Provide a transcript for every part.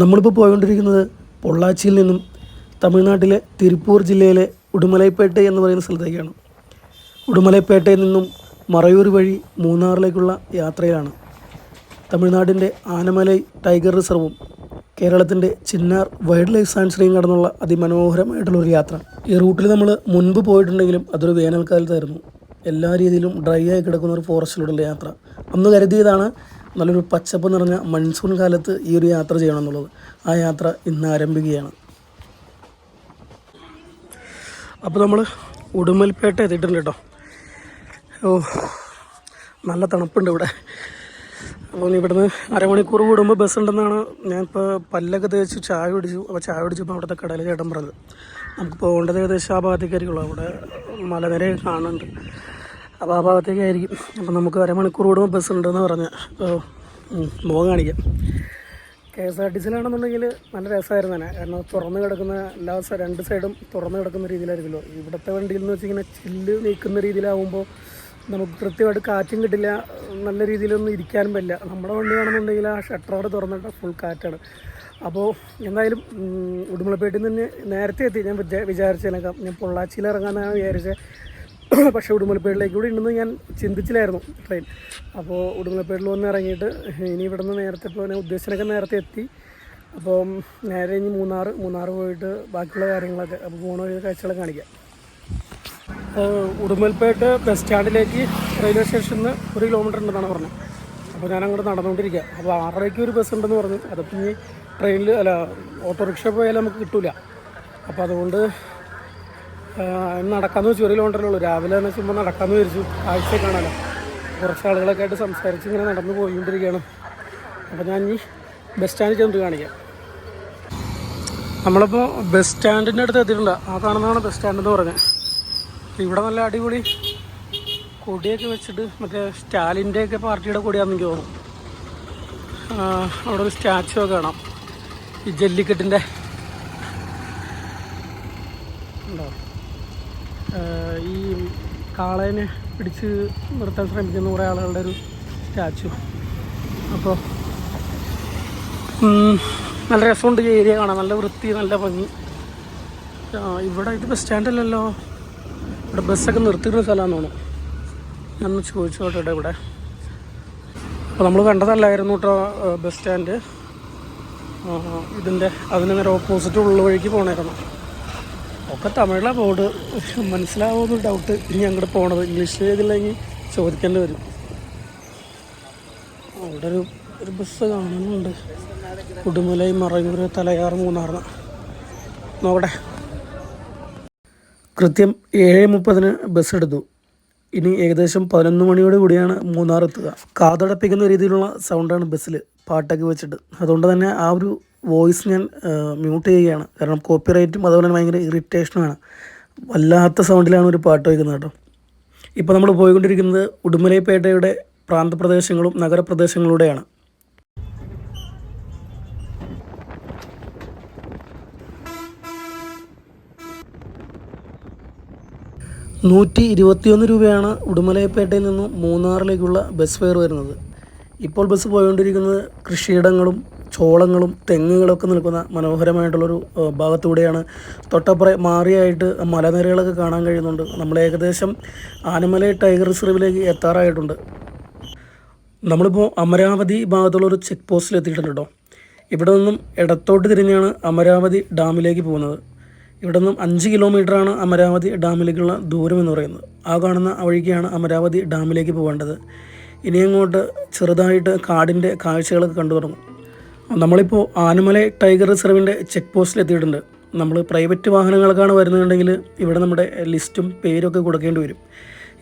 നമ്മളിപ്പോൾ പോയിക്കൊണ്ടിരിക്കുന്നത് പൊള്ളാച്ചിയിൽ നിന്നും തമിഴ്നാട്ടിലെ തിരുപ്പൂർ ജില്ലയിലെ ഉടുമലൈപ്പേട്ട എന്ന് പറയുന്ന സ്ഥലത്തേക്കാണ്. ഉടുമലൈപ്പേട്ടയിൽ നിന്നും മറയൂർ വഴി മൂന്നാറിലേക്കുള്ള യാത്രയിലാണ്. തമിഴ്നാടിന്റെ ആനമലൈ ടൈഗർ റിസർവും കേരളത്തിന്റെ ചിന്നാർ വൈൽഡ് ലൈഫ് സാങ്ച്വറിയും കടന്നുള്ള അതിമനോഹരമായിട്ടുള്ളൊരു യാത്ര. ഈ റൂട്ടിൽ നമ്മൾ മുൻപ് പോയിട്ടുണ്ടെങ്കിലും അതൊരു വേനൽക്കാലത്തായിരുന്നു. എല്ലാ രീതിയിലും ഡ്രൈ ആയി കിടക്കുന്ന ഒരു ഫോറസ്റ്റിലൂടെയുള്ള യാത്ര. അന്ന് കരുതിയതാണ് നല്ലൊരു പച്ചപ്പ് നിറഞ്ഞ മൺസൂൺ കാലത്ത് ഈ ഒരു യാത്ര ചെയ്യണം എന്നുള്ളത് ആ യാത്ര ഇന്ന് ആരംഭിക്കുകയാണ്. അപ്പോൾ നമ്മൾ ഉടുമൽപേട്ട എത്തിയിട്ടുണ്ട് കേട്ടോ. ഓ നല്ല തണുപ്പുണ്ട് ഇവിടെ. അപ്പോൾ ഇവിടുന്ന് അരമണിക്കൂർ കൂടുമ്പോൾ ബസ് ഉണ്ടെന്നാണ് ഞാൻ ഇപ്പോൾ പല്ലൊക്കെ തേച്ച് ചായ കുടിച്ചു. അപ്പോൾ ചായ കുടിച്ചപ്പോൾ അവിടുത്തെ കടയിൽ ചേട്ടൻ പറഞ്ഞത് നമുക്ക് പോകേണ്ടത് ഏകദേശം ആ ഭാഗത്തേക്കായിരിക്കുള്ളൂ. അവിടെ മലനിര കാണുന്നുണ്ട്. അപ്പോൾ ആ ഭാഗത്തേക്കായിരിക്കും. അപ്പോൾ നമുക്ക് അരമണിക്കൂർ കൂടുമ്പോൾ ബസ് ഉണ്ടെന്ന് പറഞ്ഞ് അപ്പോൾ മുഖം കാണിക്കാം. കെ എസ് ആർ ടി സിയിലാണെന്നുണ്ടെങ്കിൽ നല്ല രസമായിരുന്നു തന്നെ. കാരണം തുറന്ന് കിടക്കുന്ന എല്ലാ രണ്ട് സൈഡും തുറന്ന് കിടക്കുന്ന രീതിയിലായിരിക്കുമല്ലോ. ഇവിടുത്തെ വണ്ടിയിൽ എന്ന് വെച്ചിങ്ങനെ ചില്ല് നീക്കുന്ന രീതിയിലാവുമ്പോൾ നമുക്ക് കൃത്യമായിട്ട് കാറ്റും കിട്ടില്ല നല്ല രീതിയിലൊന്നും ഇരിക്കാനും പറ്റില്ല. നമ്മുടെ വണ്ടി ആണെന്നുണ്ടെങ്കിൽ ആ ഷട്ടർ അവിടെ തുറന്നിട്ട് ഫുൾ കാറ്റാണ്. അപ്പോൾ എന്തായാലും ഉടുമ്പളപ്പേട്ടിൽ നിന്ന് നേരത്തെ എത്തി. ഞാൻ വിചാ വിചാരിച്ചതിനേക്കാം ഞാൻ പൊള്ളാച്ചിയിൽ ഇറങ്ങാനാണ് വിചാരിച്ചത് പക്ഷേ ഉടുമ്പളപ്പേട്ടിലേക്ക് കൂടി ഉണ്ടെന്ന് ഞാൻ ചിന്തിച്ചില്ലായിരുന്നു ട്രെയിൻ അപ്പോൾ ഉടുമ്പളപ്പേട്ടിൽ വന്ന് ഇറങ്ങിയിട്ട് ഇനി ഇവിടെ നിന്ന് നേരത്തെ ഇപ്പോൾ ഞാൻ ഉദ്ദേശിച്ചതിനൊക്കെ നേരത്തെ എത്തി. അപ്പോൾ നേരെ ഇനി മൂന്നാറ് മൂന്നാർ പോയിട്ട് ബാക്കിയുള്ള കാര്യങ്ങളൊക്കെ അപ്പോൾ പോണ വഴി കാഴ്ചകളൊക്കെ കാണിക്കാം. ഏഹ് ഉടുമൽപേട്ട് ബസ് സ്റ്റാൻഡിലേക്ക് റെയിൽവേ സ്റ്റേഷനിൽ നിന്ന് ഒരു കിലോമീറ്റർ ഉണ്ടെന്നാണ് പറഞ്ഞത്. അപ്പോൾ ഞാൻ അങ്ങോട്ട് നടന്നുകൊണ്ടിരിക്കുക അപ്പോൾ ആറരയ്ക്ക് ഒരു ബസ് ഉണ്ടെന്ന് പറഞ്ഞു. അതിപ്പോൾ ഇനി ട്രെയിനിൽ അല്ല ഓട്ടോറിക്ഷ പോയാലും നമുക്ക് കിട്ടില്ല അപ്പോൾ അതുകൊണ്ട് നടക്കാമെന്ന് വെച്ചു. ഒരു കിലോമീറ്ററേ ഉള്ളൂ. രാവിലെ തന്നെ ചുമ്മാ നടക്കാമെന്ന് വിചാരിച്ചു. ആഴ്ച കാണാനോ കുറച്ച് ആളുകളൊക്കെ ആയിട്ട് സംസാരിച്ച് ഇങ്ങനെ നടന്നു പോയിക്കൊണ്ടിരിക്കുകയാണ്. അപ്പോൾ ഞാൻ ഈ ബസ് സ്റ്റാൻഡിൽ ചെന്നിട്ട് കാണിക്കാം. നമ്മളിപ്പോൾ ബസ് സ്റ്റാൻഡിന്റെ അടുത്ത് എത്തിയിട്ടുണ്ട്. ആ കാണുന്നതാണ് ബസ് സ്റ്റാൻഡ് എന്ന് പറഞ്ഞത്. ഇവിടെ നല്ല അടിപൊളി കൊടിയൊക്കെ വെച്ചിട്ട് മറ്റേ സ്റ്റാലിന്റെ ഒക്കെ പാർട്ടിയുടെ കൊടിയാണെന്ന് എനിക്ക് തോന്നുന്നു അവിടെ ഒരു സ്റ്റാച്ചു ഒക്കെ കാണാം. ഈ ജല്ലിക്കെട്ടിന്റെ ഉണ്ടോ? ഈ കാളേനെ പിടിച്ച് നിർത്താൻ ശ്രമിക്കുന്ന കുറേ ആളുകളുടെ ഒരു സ്റ്റാച്ചു അപ്പോൾ നല്ല രസമുണ്ട് ഈ ഏരിയ കാണാൻ. നല്ല വൃത്തി നല്ല ഭംഗി. ഇവിടെ ഇത് ബസ് സ്റ്റാൻഡല്ലല്ലോ. ഇവിടെ ബസ്സൊക്കെ നിർത്തിയിരുന്ന സ്ഥലമാണെന്ന് തോന്നുന്നു. ഞാനൊന്ന് ചോദിച്ചോട്ടെ ഇവിടെ. അപ്പോൾ നമ്മൾ കണ്ടതല്ലായിരുന്നു കേട്ടോ ബസ് സ്റ്റാൻഡ്. ഇതിന്റെ അതിന് നേരെ ഓപ്പോസിറ്റ് ഉള്ള വഴിക്ക് പോകണമായിരുന്നു ഒക്കെ തമിഴിലെ ബോർഡ് മനസ്സിലാവുമെന്ന് ഡൗട്ട് ഇനി അങ്ങോട്ട് പോകണത് ഇംഗ്ലീഷ് ചെയ്തില്ലെങ്കിൽ ചോദിക്കേണ്ടി വരും. അവിടെ ഒരു ഒരു ബസ് കാണുന്നുണ്ട്. ഉടുമലൈ മറയൂർ തലയാർ മൂന്നാറിന്. നോക്കട്ടെ. കൃത്യം ഏഴ് മുപ്പതിന് ബസ് എടുത്തു. ഇനി ഏകദേശം പതിനൊന്ന് മണിയോട് കൂടിയാണ് മൂന്നാർ എത്തുക. കാതടപ്പിക്കുന്ന രീതിയിലുള്ള സൗണ്ടാണ് ബസ്സിൽ പാട്ടൊക്കെ വെച്ചിട്ട്. അതുകൊണ്ട് തന്നെ ആ ഒരു വോയിസ് ഞാൻ മ്യൂട്ട് ചെയ്യുകയാണ്. കാരണം കോപ്പി റൈറ്റും അതുപോലെ തന്നെ ഭയങ്കര ഇറിറ്റേഷനുമാണ് വല്ലാത്ത സൗണ്ടിലാണ് ഒരു പാട്ട് വയ്ക്കുന്നത് കേട്ടോ. ഇപ്പോൾ നമ്മൾ പോയിക്കൊണ്ടിരിക്കുന്നത് ഉടുമലൈപ്പേട്ടയുടെ പ്രാന്തപ്രദേശങ്ങളും നഗരപ്രദേശങ്ങളിലൂടെയാണ്. നൂറ്റി ഇരുപത്തിയൊന്ന് രൂപയാണ് ഉടുമലയപ്പേട്ടയിൽ നിന്നും മൂന്നാറിലേക്കുള്ള ബസ് ഫെയർ വരുന്നത്. ഇപ്പോൾ ബസ് പോയിക്കൊണ്ടിരിക്കുന്നത് കൃഷിയിടങ്ങളും ചോളങ്ങളും തെങ്ങുകളൊക്കെ നിൽക്കുന്ന മനോഹരമായിട്ടുള്ളൊരു ഭാഗത്തൂടെയാണ്. തൊട്ടപ്പുറം മാറിയായിട്ട് മലനിരകളൊക്കെ കാണാൻ കഴിയുന്നുണ്ട്. നമ്മൾ ഏകദേശം ആനമല ടൈഗർ റിസർവിലേക്ക് എത്താറായിട്ടുണ്ട്. നമ്മളിപ്പോൾ അമരാവതി ഭാഗത്തുള്ള ഒരു ചെക്ക് പോസ്റ്റിൽ എത്തിയിട്ടുണ്ട് കേട്ടോ. ഇവിടെ നിന്നും ഇടത്തോട്ട് തിരിഞ്ഞാണ് അമരാവതി ഡാമിലേക്ക് പോകുന്നത്. ഇവിടെ നിന്നും അഞ്ച് കിലോമീറ്ററാണ് അമരാവതി ഡാമിലേക്കുള്ള ദൂരം എന്ന് പറയുന്നത്. ആ കാണുന്ന വഴിക്കാണ് അമരാവതി ഡാമിലേക്ക് പോകേണ്ടത്. ഇനി അങ്ങോട്ട് ചെറുതായിട്ട് കാടിന്റെ കാഴ്ചകളൊക്കെ കണ്ടു തുടങ്ങും. നമ്മളിപ്പോൾ ആനമലൈ ടൈഗർ റിസർവിന്റെ ചെക്ക് പോസ്റ്റിൽ എത്തിയിട്ടുണ്ട്. നമ്മൾ പ്രൈവറ്റ് വാഹനങ്ങൾക്കാണ് വരുന്നുണ്ടെങ്കിൽ ഇവിടെ നമ്മുടെ ലിസ്റ്റും പേരൊക്കെ കൊടുക്കേണ്ടി വരും.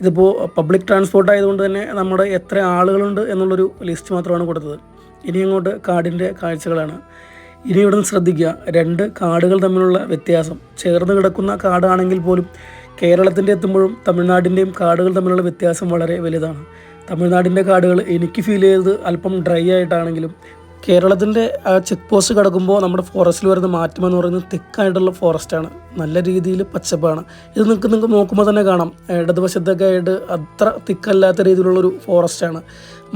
ഇതിപ്പോൾ പബ്ലിക് ട്രാൻസ്പോർട്ട് ആയതുകൊണ്ട് തന്നെ നമ്മുടെ എത്ര ആളുകളുണ്ട് എന്നുള്ളൊരു ലിസ്റ്റ് മാത്രമാണ് കൊടുത്തത്. ഇനി അങ്ങോട്ട് കാടിന്റെ കാഴ്ചകളാണ്. ഇനി ഇവിടെ നിന്ന് ശ്രദ്ധിക്കുക. രണ്ട് കാടുകൾ തമ്മിലുള്ള വ്യത്യാസം. ചേർന്ന് കിടക്കുന്ന കാടാണെങ്കിൽ പോലും കേരളത്തിന്റെ എത്തുമ്പോഴും തമിഴ്നാടിന്റെയും കാടുകൾ തമ്മിലുള്ള വ്യത്യാസം വളരെ വലുതാണ്. തമിഴ്നാടിന്റെ കാടുകൾ എനിക്ക് ഫീൽ ചെയ്തത് അല്പം ഡ്രൈ ആയിട്ടാണെങ്കിലും കേരളത്തിന്റെ ആ ചെക്ക് പോസ്റ്റ് കിടക്കുമ്പോൾ നമ്മുടെ ഫോറസ്റ്റിൽ വരുന്ന മാറ്റം എന്ന് പറയുന്നത് തിക്കായിട്ടുള്ള ഫോറസ്റ്റാണ് നല്ല രീതിയിൽ പച്ചപ്പാണ്. ഇത് നിങ്ങൾക്ക് നിങ്ങൾക്ക് നോക്കുമ്പോൾ തന്നെ കാണാം. ഇടതുവശത്തൊക്കെ ആയിട്ട് അത്ര തിക്കല്ലാത്ത രീതിയിലുള്ളൊരു ഫോറസ്റ്റാണ്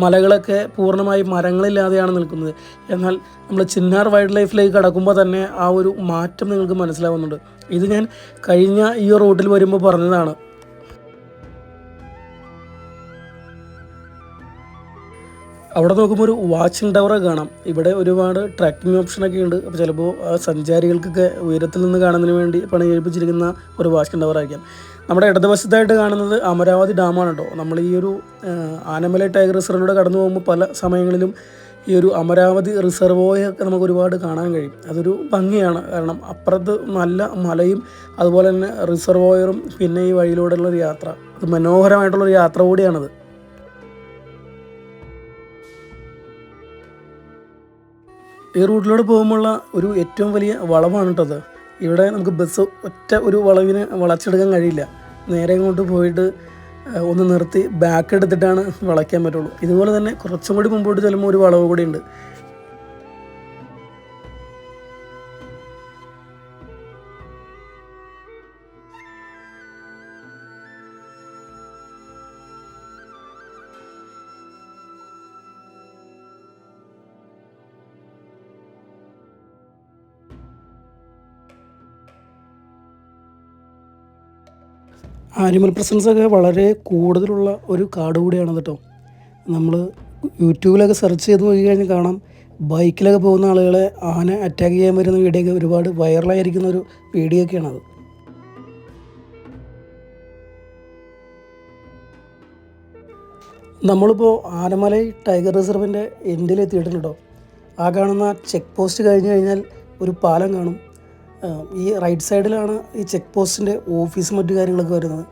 മലകളൊക്കെ പൂർണമായും മരങ്ങളില്ലാതെയാണ് നിൽക്കുന്നത്. എന്നാൽ നമ്മൾ ചിന്നാർ വൈൽഡ് ലൈഫിലേക്ക് കടക്കുമ്പോൾ തന്നെ ആ ഒരു മാറ്റം നിങ്ങൾക്ക് മനസ്സിലാവുന്നുണ്ട്. ഇത് ഞാൻ കഴിഞ്ഞ ഈ റൂട്ടിൽ വരുമ്പോൾ പറഞ്ഞതാണ്. അവിടെ നോക്കുമ്പോൾ ഒരു വാച്ചിങ് ടവറെ കാണാം. ഇവിടെ ഒരുപാട് ട്രാക്കിംഗ് ഓപ്ഷനൊക്കെ ഉണ്ട്. അപ്പോൾ ചിലപ്പോൾ സഞ്ചാരികൾക്കൊക്കെ ഉയരത്തിൽ നിന്ന് കാണുന്നതിന് വേണ്ടി പണി കഴിപ്പിച്ചിരിക്കുന്ന ഒരു വാച്ചിങ് ടവർ ആയിരിക്കാം നമ്മുടെ ഇടതുവശത്തായിട്ട് കാണുന്നത് അമരാവതി ഡാമാണ് കേട്ടോ. നമ്മൾ ഈ ഒരു ആനമല ടൈഗർ റിസർവിലൂടെ കടന്നു പോകുമ്പോൾ പല സമയങ്ങളിലും ഈ ഒരു അമരാവതി റിസർവോയൊക്കെ നമുക്ക് ഒരുപാട് കാണാൻ കഴിയും. അതൊരു ഭംഗിയാണ്. കാരണം അപ്പുറത്ത് നല്ല മലയും അതുപോലെ തന്നെ റിസർവോയറും പിന്നെ ഈ വഴിയിലൂടെയുള്ള ഒരു യാത്ര. അത് മനോഹരമായിട്ടുള്ളൊരു യാത്ര കൂടിയാണത്. ഈ റൂട്ടിലൂടെ പോകുമ്പോഴുള്ള ഒരു ഏറ്റവും വലിയ വളവാണ് കേട്ടോ അത്. ഇവിടെ നമുക്ക് ബസ് ഒറ്റ ഒരു വളവിന് വളച്ചെടുക്കാൻ കഴിയില്ല. നേരെ ഇങ്ങോട്ട് പോയിട്ട് ഒന്ന് നിർത്തി ബാക്ക് എടുത്തിട്ടാണ് വളയ്ക്കാൻ പറ്റുള്ളൂ. ഇതുപോലെ തന്നെ കുറച്ചും കൂടി മുമ്പോട്ട് ചെല്ലുമ്പോൾ ഒരു വളവ് കൂടി ഉണ്ട് ആനിമൽ പ്രസൻസ് ഒക്കെ വളരെ കൂടുതലുള്ള ഒരു കാട് കൂടിയാണ് കേട്ടോ. നമ്മൾ യൂട്യൂബിലൊക്കെ സെർച്ച് ചെയ്ത് നോക്കി കാണാം. ബൈക്കിലൊക്കെ പോകുന്ന ആളുകളെ ആന അറ്റാക്ക് ചെയ്യാൻ വരുന്ന വീഡിയോ ഒക്കെ ഒരുപാട് വൈറലായിരിക്കുന്ന ഒരു വീഡിയോ ഒക്കെയാണത് നമ്മളിപ്പോൾ ആനമലൈ ടൈഗർ റിസർവിന്റെ എൻഡിലെത്തിയിട്ടുണ്ട് കേട്ടോ. ആ കാണുന്ന ചെക്ക് പോസ്റ്റ് കഴിഞ്ഞ് കഴിഞ്ഞാൽ ഒരു പാലം കാണും. ഈ റൈറ്റ് സൈഡിലാണ് ഈ ചെക്ക് പോസ്റ്റിന്റെ ഓഫീസും മറ്റു കാര്യങ്ങളൊക്കെ വരുന്നത്.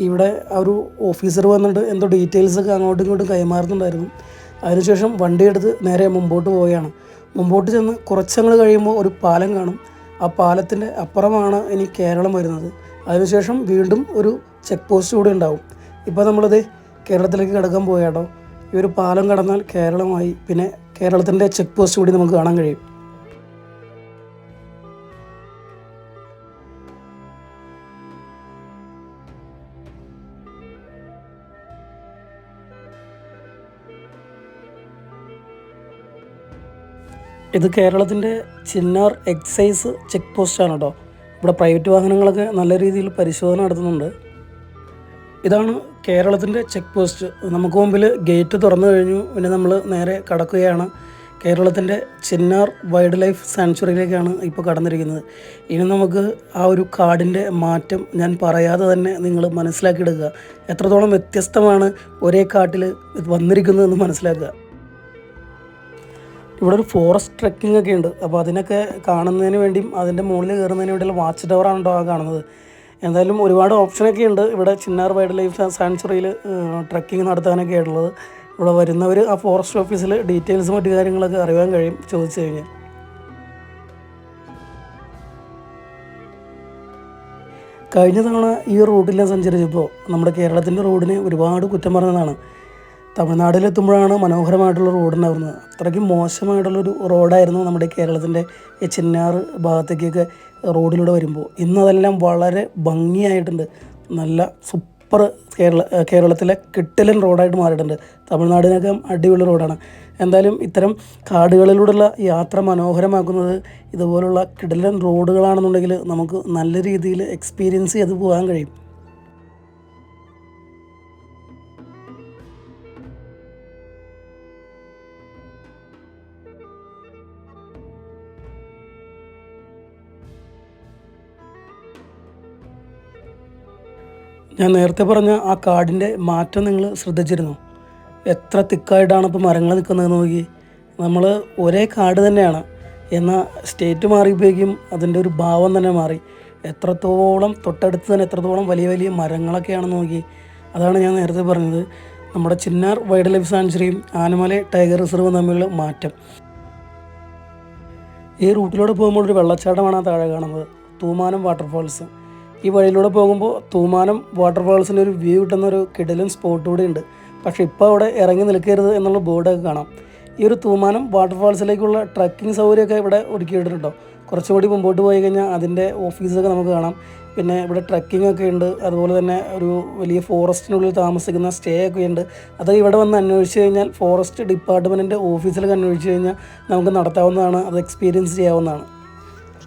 ഇവിടെ ആ ഒരു ഓഫീസർ വന്നിട്ട് എന്തോ ഡീറ്റെയിൽസ് ഒക്കെ അങ്ങോട്ടും ഇങ്ങോട്ടും കൈമാറുന്നുണ്ടായിരുന്നു. അതിനുശേഷം വണ്ടി എടുത്ത് നേരെ മുമ്പോട്ട് പോവുകയാണ്. മുമ്പോട്ട് ചെന്ന് കുറച്ചങ്ങൾ കഴിയുമ്പോൾ ഒരു പാലം കാണും. ആ പാലത്തിന്റെ അപ്പുറമാണ് ഇനി കേരളം വരുന്നത്. അതിനുശേഷം വീണ്ടും ഒരു ചെക്ക് പോസ്റ്റ് കൂടി ഉണ്ടാവും. ഇപ്പോൾ നമ്മളത് കേരളത്തിലേക്ക് കിടക്കാൻ പോയാട്ടോ ഈ ഒരു പാലം കടന്നാൽ കേരളമായി പിന്നെ കേരളത്തിന്റെ ചെക്ക് പോസ്റ്റ് കൂടി നമുക്ക് കാണാൻ കഴിയും. ഇത് കേരളത്തിന്റെ ചിന്നാർ എക്സൈസ് ചെക്ക് പോസ്റ്റാണ് കേട്ടോ. ഇവിടെ പ്രൈവറ്റ് വാഹനങ്ങളൊക്കെ നല്ല രീതിയിൽ പരിശോധന നടത്തുന്നുണ്ട്. ഇതാണ് കേരളത്തിന്റെ ചെക്ക് പോസ്റ്റ്. നമുക്ക് മുമ്പിൽ ഗേറ്റ് തുറന്നു കഴിഞ്ഞു. പിന്നെ നമ്മൾ നേരെ കടക്കുകയാണ്. കേരളത്തിന്റെ ചിന്നാർ വൈൽഡ് ലൈഫ് സാങ്ച്വറിയിലേക്കാണ് ഇപ്പോൾ കടന്നിരിക്കുന്നത്. ഇനി നമുക്ക് ആ ഒരു കാടിന്റെ മാറ്റം ഞാൻ പറയാതെ തന്നെ നിങ്ങൾ മനസ്സിലാക്കിയെടുക്കുക. എത്രത്തോളം വ്യത്യസ്തമാണ് ഒരേ കാട്ടിൽ വന്നിരിക്കുന്നതെന്ന് മനസ്സിലാക്കുക. ഇവിടെ ഒരു ഫോറസ്റ്റ് ട്രെക്കിംഗ് ഒക്കെ ഉണ്ട്. അപ്പോൾ അതിനൊക്കെ കാണുന്നതിന് വേണ്ടിയും അതിന്റെ മുകളിൽ കയറുന്നതിന് വേണ്ടിയുള്ള വാച്ച് ടവറാണ് കേട്ടോ ആ കാണുന്നത്. എന്തായാലും ഒരുപാട് ഓപ്ഷനൊക്കെ ഉണ്ട്. ഇവിടെ ചിന്നാർ വൈൽഡ് ലൈഫ് സാങ്ച്വറിയിൽ ട്രക്കിംഗ് നടത്താനൊക്കെ ആയിട്ടുള്ളത്. ഇവിടെ വരുന്നവർ ആ ഫോറസ്റ്റ് ഓഫീസിൽ ഡീറ്റെയിൽസ് മറ്റു കാര്യങ്ങളൊക്കെ അറിയാൻ കഴിയും ചോദിച്ചു കഴിഞ്ഞാൽ. കഴിഞ്ഞ തവണ ഈ റൂട്ടിൽ ഞാൻ സഞ്ചരിച്ചപ്പോൾ നമ്മുടെ കേരളത്തിന്റെ റോഡിന് ഒരുപാട് കുറ്റം പറഞ്ഞതാണ്. തമിഴ്നാട്ടിലെത്തുമ്പോഴാണ് മനോഹരമായിട്ടുള്ള റോഡുണ്ടായിരുന്നത് അത്രയ്ക്കും മോശമായിട്ടുള്ളൊരു റോഡായിരുന്നു നമ്മുടെ കേരളത്തിന്റെ ഈ ചിന്നാറ് ഭാഗത്തേക്കൊക്കെ റോഡിലൂടെ വരുമ്പോൾ. ഇന്നതെല്ലാം വളരെ ഭംഗിയായിട്ടുണ്ട്. നല്ല സൂപ്പർ കേരള കേരളത്തിലെ കിട്ടലൻ റോഡായിട്ട് മാറിയിട്ടുണ്ട്. തമിഴ്നാടിനൊക്കെ അടിപൊളി റോഡാണ് എന്തായാലും ഇത്തരം കാടുകളിലൂടെയുള്ള യാത്ര മനോഹരമാക്കുന്നത് ഇതുപോലുള്ള കിടിലൻ റോഡുകളാണെന്നുണ്ടെങ്കിൽ നമുക്ക് നല്ല രീതിയിൽ എക്സ്പീരിയൻസ് ചെയ്ത് പോകാൻ കഴിയും. ഞാൻ നേരത്തെ പറഞ്ഞ ആ കാടിന്റെ മാറ്റം നിങ്ങൾ ശ്രദ്ധിച്ചിരുന്നു. എത്ര തിക്കായിട്ടാണ് ഇപ്പോൾ മരങ്ങൾ നിൽക്കുന്നത് നോക്കി. നമ്മൾ ഒരേ കാട് തന്നെയാണ്. എന്നാൽ സ്റ്റേറ്റ് മാറിയപ്പോഴേക്കും അതിന്റെ ഒരു ഭാവം തന്നെ മാറി. എത്രത്തോളം തൊട്ടടുത്ത് തന്നെ എത്രത്തോളം വലിയ വലിയ മരങ്ങളൊക്കെയാണെന്ന് നോക്കി. അതാണ് ഞാൻ നേരത്തെ പറഞ്ഞത്. നമ്മുടെ ചിന്നാർ വൈൽഡ് ലൈഫ് സാങ്ച്വറിയും ആനമല ടൈഗർ റിസർവും തമ്മിലുള്ള മാറ്റം. ഈ റൂട്ടിലൂടെ പോകുമ്പോൾ ഒരു വെള്ളച്ചാട്ടമാണ് ആ താഴെ കാണുന്നത്. തൂമാനം വാട്ടർഫാൾസ് ഈ വഴിയിലൂടെ പോകുമ്പോൾ തൂമാനം വാട്ടർഫാൾസിന്റെ ഒരു വ്യൂ കിട്ടുന്ന ഒരു കിടലും സ്പോട്ട് കൂടെ ഉണ്ട് പക്ഷേ ഇപ്പോൾ അവിടെ ഇറങ്ങി നിൽക്കരുത് എന്നുള്ള ബോർഡൊക്കെ കാണാം. ഈ ഒരു തൂമാനം വാട്ടർഫാൾസിലേക്കുള്ള ട്രക്കിംഗ് സൗകര്യമൊക്കെ ഇവിടെ ഒരുക്കിയിട്ടുണ്ടോ കുറച്ചുകൂടി മുമ്പോട്ട് പോയി കഴിഞ്ഞാൽ അതിന്റെ ഓഫീസൊക്കെ നമുക്ക് കാണാം. പിന്നെ ഇവിടെ ട്രക്കിംഗ് ഒക്കെ ഉണ്ട്. അതുപോലെ തന്നെ ഒരു വലിയ ഫോറസ്റ്റിനുള്ളിൽ താമസിക്കുന്ന സ്റ്റേ ഒക്കെ ഉണ്ട്. അത് ഇവിടെ വന്ന് അന്വേഷിച്ച് കഴിഞ്ഞാൽ ഫോറസ്റ്റ് ഡിപ്പാർട്ട്മെന്റിന്റെ ഓഫീസിലൊക്കെ അന്വേഷിച്ച് കഴിഞ്ഞാൽ നമുക്ക് നടത്താവുന്നതാണ് അത് എക്സ്പീരിയൻസ് ചെയ്യാവുന്നതാണ്.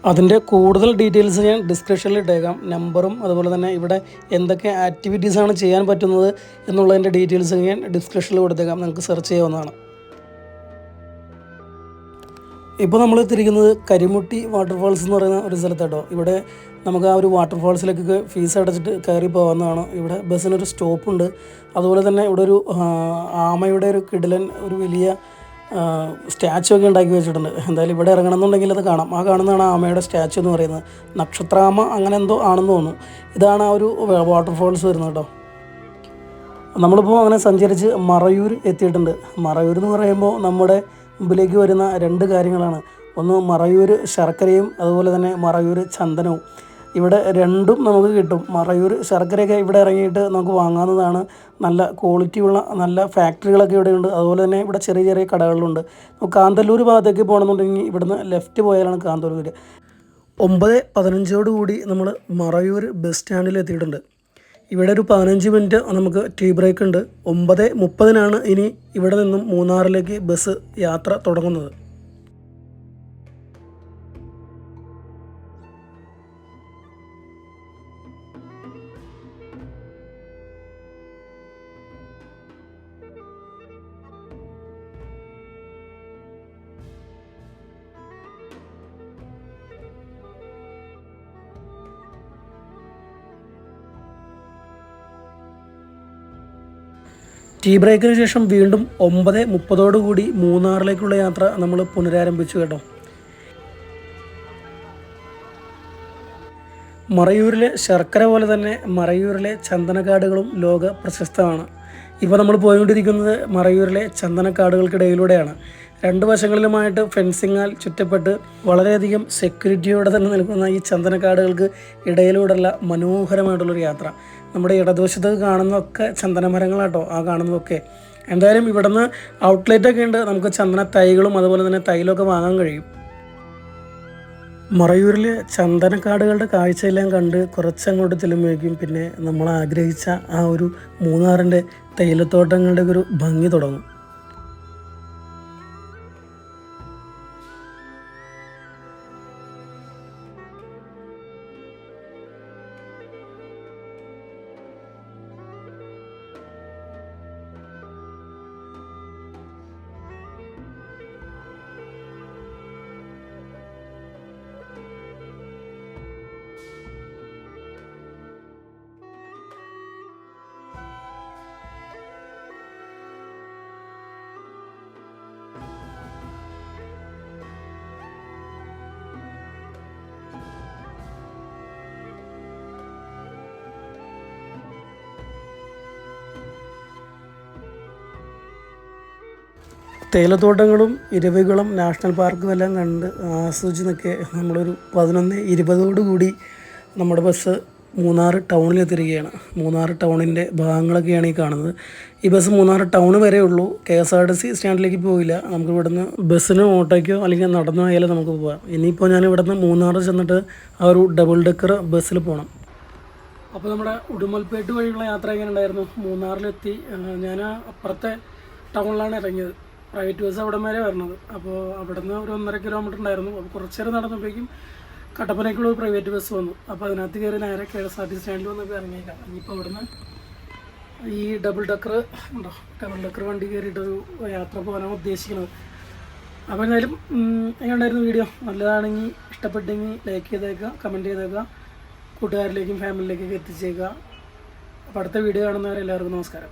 അതിന്റെ കൂടുതൽ ഡീറ്റെയിൽസ് ഞാൻ ഡിസ്ക്രിപ്ഷനിൽ ഇട്ടേക്കാം. നമ്പറും അതുപോലെ തന്നെ ഇവിടെ എന്തൊക്കെ ആക്ടിവിറ്റീസാണ് ചെയ്യാൻ പറ്റുന്നത് എന്നുള്ളതിന്റെ ഡീറ്റെയിൽസ് ഞാൻ ഡിസ്ക്രിപ്ഷനിൽ കൊടുത്തേക്കാം. നിങ്ങൾക്ക് സെർച്ച് ചെയ്യാവുന്നതാണ്. ഇപ്പോൾ നമ്മൾ തിരിക്കുന്നത് കരിമുട്ടി വാട്ടർഫാൾസ് എന്ന് പറയുന്ന ഒരു സ്ഥലത്താട്ടോ. ഇവിടെ നമുക്ക് ആ ഒരു വാട്ടർഫാൾസിലേക്കൊക്കെ ഫീസ് അടച്ചിട്ട് കയറി പോകാവുന്നതാണ്. ഇവിടെ ബസ്സിനൊരു സ്റ്റോപ്പുണ്ട് അതുപോലെ തന്നെ ഇവിടെ ഒരു ആമയുടെ ഒരു കിടിലൻ ഒരു വലിയ സ്റ്റാച്ചു ഒക്കെ ഉണ്ടാക്കി വെച്ചിട്ടുണ്ട്. എന്തായാലും ഇവിടെ ഇറങ്ങണമെന്നുണ്ടെങ്കിൽ അത് കാണാം. ആ കാണുന്നതാണ് ആമയുടെ സ്റ്റാച്ചു എന്ന് പറയുന്നത്. നക്ഷത്രാമ അങ്ങനെ എന്തോ ആണെന്ന് തോന്നുന്നു. ഇതാണ് ആ ഒരു വാട്ടർഫോൾസ് വരുന്നത് കേട്ടോ. നമ്മളിപ്പോൾ അങ്ങനെ സഞ്ചരിച്ച് മറയൂർ എത്തിയിട്ടുണ്ട്. മറയൂർ എന്ന് പറയുമ്പോൾ നമ്മുടെ മുമ്പിലേക്ക് വരുന്ന രണ്ട് കാര്യങ്ങളാണ്. ഒന്ന് മറയൂർ ശർക്കരയും അതുപോലെ തന്നെ മറയൂർ ചന്ദനവും. ഇവിടെ രണ്ടും നമുക്ക് കിട്ടും. മറയൂർ ശർക്കരയൊക്കെ ഇവിടെ ഇറങ്ങിയിട്ട് നമുക്ക് വാങ്ങാവുന്നതാണ്. നല്ല ക്വാളിറ്റിയുള്ള നല്ല ഫാക്ടറികളൊക്കെ ഇവിടെയുണ്ട് അതുപോലെ തന്നെ ഇവിടെ ചെറിയ ചെറിയ കടകളുണ്ട് കാന്തല്ലൂർ ഭാഗത്തേക്ക് പോകണമെന്നുണ്ടെങ്കിൽ ഇവിടുന്ന് ലെഫ്റ്റ് പോയാലാണ് കാന്തല്ലൂർ ഒമ്പത് പതിനഞ്ചോടുകൂടി നമ്മൾ മറയൂർ ബസ് സ്റ്റാൻഡിൽ എത്തിയിട്ടുണ്ട്. ഇവിടെ ഒരു പതിനഞ്ച് മിനിറ്റ് നമുക്ക് ടീ ബ്രേക്ക് ഉണ്ട്. ഒമ്പത് മുപ്പതിനാണ് ഇനി ഇവിടെ നിന്നും മൂന്നാറിലേക്ക് ബസ് യാത്ര തുടങ്ങുന്നത്. ടീ ബ്രേക്കിന് ശേഷം വീണ്ടും ഒമ്പത് മുപ്പതോടു കൂടി മൂന്നാറിലേക്കുള്ള യാത്ര നമ്മൾ പുനരാരംഭിച്ചു കേട്ടോ. മറയൂരിലെ ശർക്കര പോലെ തന്നെ മറയൂരിലെ ചന്ദനക്കാടുകളും ലോക പ്രശസ്തമാണ്. ഇപ്പോൾ നമ്മൾ പോയിക്കൊണ്ടിരിക്കുന്നത് മറയൂരിലെ ചന്ദനക്കാടുകൾക്കിടയിലൂടെയാണ്. രണ്ട് വശങ്ങളിലുമായിട്ട് ഫെൻസിങ്ങാൽ ചുറ്റപ്പെട്ട് വളരെയധികം സെക്യൂരിറ്റിയോടെ തന്നെ നിൽക്കുന്ന ഈ ചന്ദനക്കാടുകൾക്ക് ഇടയിലൂടെയുള്ള മനോഹരമായിട്ടുള്ളൊരു യാത്ര. നമ്മുടെ ഇടതുവശത്ത് കാണുന്നതൊക്കെ ചന്ദന മരങ്ങളാട്ടോ ആ കാണുന്നതൊക്കെ. എന്തായാലും ഇവിടുന്ന് ഔട്ട്ലെറ്റ് ഒക്കെ ഉണ്ട്. നമുക്ക് ചന്ദന തൈകളും അതുപോലെ തന്നെ തൈലൊക്കെ വാങ്ങാൻ കഴിയും. മറയൂരിൽ ചന്ദനക്കാടുകളുടെ കാഴ്ചയെല്ലാം കണ്ട് കുറച്ചങ്ങോട്ട് ചെല്ലുമ്പോഴേക്കും പിന്നെ നമ്മൾ ആഗ്രഹിച്ച ആ ഒരു മൂന്നാറിന്റെ തേയിലത്തോട്ടങ്ങളുടെ ഒരു ഭംഗി തുടങ്ങും. തേയിലത്തോട്ടങ്ങളും ഇരവികുളം നാഷണൽ പാർക്കും എല്ലാം കണ്ട് ആസ്വദിച്ച് നിൽക്കെ നമ്മളൊരു പതിനൊന്ന് ഇരുപതോടു കൂടി നമ്മുടെ ബസ് മൂന്നാർ ടൗണിലെത്തിരിക്കുകയാണ് മൂന്നാർ ടൗണിന്റെ ഭാഗങ്ങളൊക്കെയാണ് ഈ കാണുന്നത്. ഈ ബസ് മൂന്നാർ ടൗൺ വരെ ഉള്ളൂ. K S R T C സ്റ്റാൻഡിലേക്ക് പോയില്ല. നമുക്ക് ഇവിടുന്ന് ബസ്സിനോ ഓട്ടോയ്ക്കോ അല്ലെങ്കിൽ നടന്നോ ആയാലും നമുക്ക് പോകാം. ഇനിയിപ്പോൾ ഞാൻ ഇവിടുന്ന് മൂന്നാർ ചെന്നിട്ട് ആ ഒരു ഡബിൾ ഡെക്കർ ബസ്സിൽ പോകണം. അപ്പോൾ നമ്മുടെ ഉടുമൽപേട്ട് വഴിയുള്ള യാത്ര എങ്ങനെ ഉണ്ടായിരുന്നു? മൂന്നാറിലെത്തി. ഞാൻ അപ്പുറത്തെ ടൗണിലാണ് ഇറങ്ങിയത്. പ്രൈവറ്റ് ബസ് അവിടെ വരെ വരുന്നത് അപ്പോൾ അവിടെ നിന്ന് ഒരു ഒന്നര കിലോമീറ്റർ ഉണ്ടായിരുന്നു. അപ്പോൾ കുറച്ച് നേരം നടന്നപ്പോഴേക്കും കട്ടപ്പനയ്ക്കുള്ള ഒരു പ്രൈവറ്റ് ബസ് വന്നു. അപ്പോൾ അതിനകത്ത് കയറി നേരെ കെ എസ് ആർ ടി സ്റ്റാൻഡിൽ വന്നപ്പോൾ ഇറങ്ങിയേക്കാം. ഇനിയിപ്പോൾ അവിടുന്ന് ഈ ഡബിൾ ഡക്കർ ഉണ്ടോ? ഡബിൾ ഡക്കർ വണ്ടി കയറിയിട്ടൊരു യാത്ര പോകാനാണ് ഉദ്ദേശിക്കുന്നത്. അപ്പോൾ എന്തായാലും എങ്ങനെയുണ്ടായിരുന്നു വീഡിയോ നല്ലതാണെങ്കിൽ ഇഷ്ടപ്പെട്ടെങ്കിൽ ലൈക്ക് ചെയ്തേക്കുക കമന്റ് ചെയ്തേക്കുക. കൂട്ടുകാരിലേക്കും ഫാമിലിയിലേക്കൊക്കെ എത്തിച്ചേക്കുക. അപ്പോൾ അടുത്ത വീഡിയോ കാണുന്നവരെല്ലാവർക്കും നമസ്കാരം.